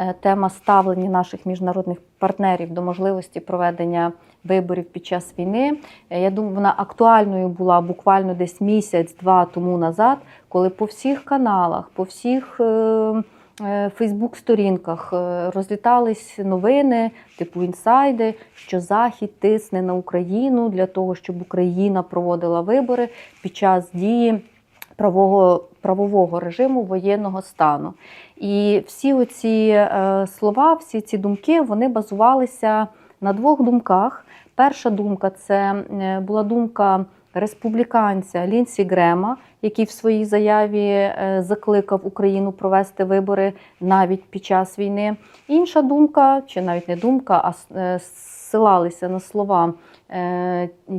е, тема ставлення наших міжнародних партнерів до можливості проведення виборів під час війни. Е, Я думаю, вона актуальною була буквально десь місяць-два тому назад, коли по всіх каналах, по всіх. Фейсбук-сторінках е, розлітались новини, типу інсайди, що Захід тисне на Україну для того, щоб Україна проводила вибори під час дії правового, правового режиму воєнного стану. І всі оці е, слова, всі ці думки, вони базувалися на двох думках. Перша думка це е, була думка республіканця Лінсі Грема, який в своїй заяві е, закликав Україну провести вибори навіть під час війни. Інша думка, чи навіть не думка, а ссилалися на слова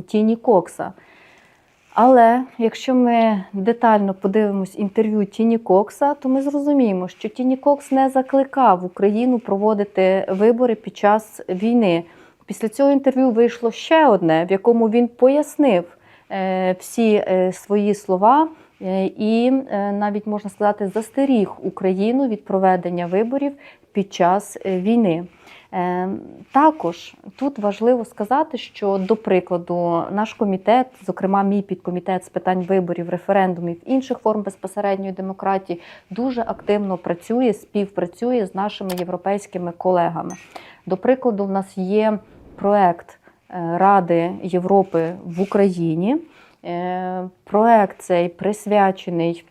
Тіні Кокса. Але якщо ми детально подивимось інтерв'ю Тіні Кокса, то ми зрозуміємо, що Тіні Кокс не закликав Україну проводити вибори під час війни. Після цього інтерв'ю вийшло ще одне, в якому він пояснив е, всі е, свої слова і е, навіть можна сказати застеріг Україну від проведення виборів під час е, війни. Е, Також тут важливо сказати, що до прикладу наш комітет, зокрема мій підкомітет з питань виборів, референдумів інших форм безпосередньої демократії, дуже активно працює, співпрацює з нашими європейськими колегами. До прикладу, в нас є проект е, Ради Європи в Україні. Е, Проект цей присвячений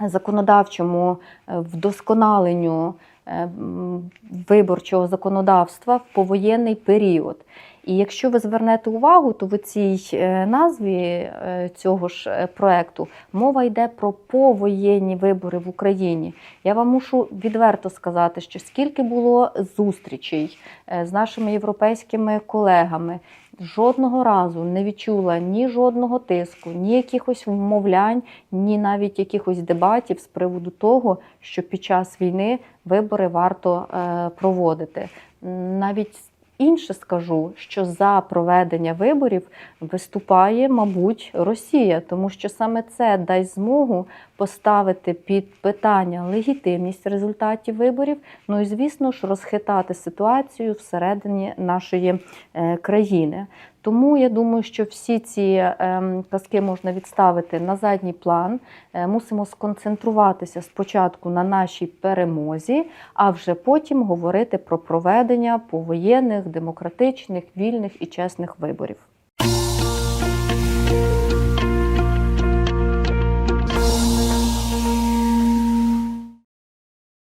законодавчому е, вдосконаленню е, виборчого законодавства в повоєнний період. І якщо ви звернете увагу, то в цій е, назві е, цього ж е, проекту мова йде про повоєнні вибори в Україні. Я вам мушу відверто сказати, що скільки було зустрічей з нашими європейськими колегами, жодного разу не відчула ні жодного тиску, ні якихось вмовлянь, ні навіть якихось дебатів з приводу того, що під час війни вибори варто проводити. Навіть інше скажу, що за проведення виборів виступає, мабуть, Росія, тому що саме це дасть змогу поставити під питання легітимність результатів виборів. Ну і звісно ж розхитати ситуацію всередині нашої е, країни. Тому я думаю, що всі ці ем, казки можна відставити на задній план. Е, Мусимо сконцентруватися спочатку на нашій перемозі, а вже потім говорити про проведення повоєнних, демократичних, вільних і чесних виборів.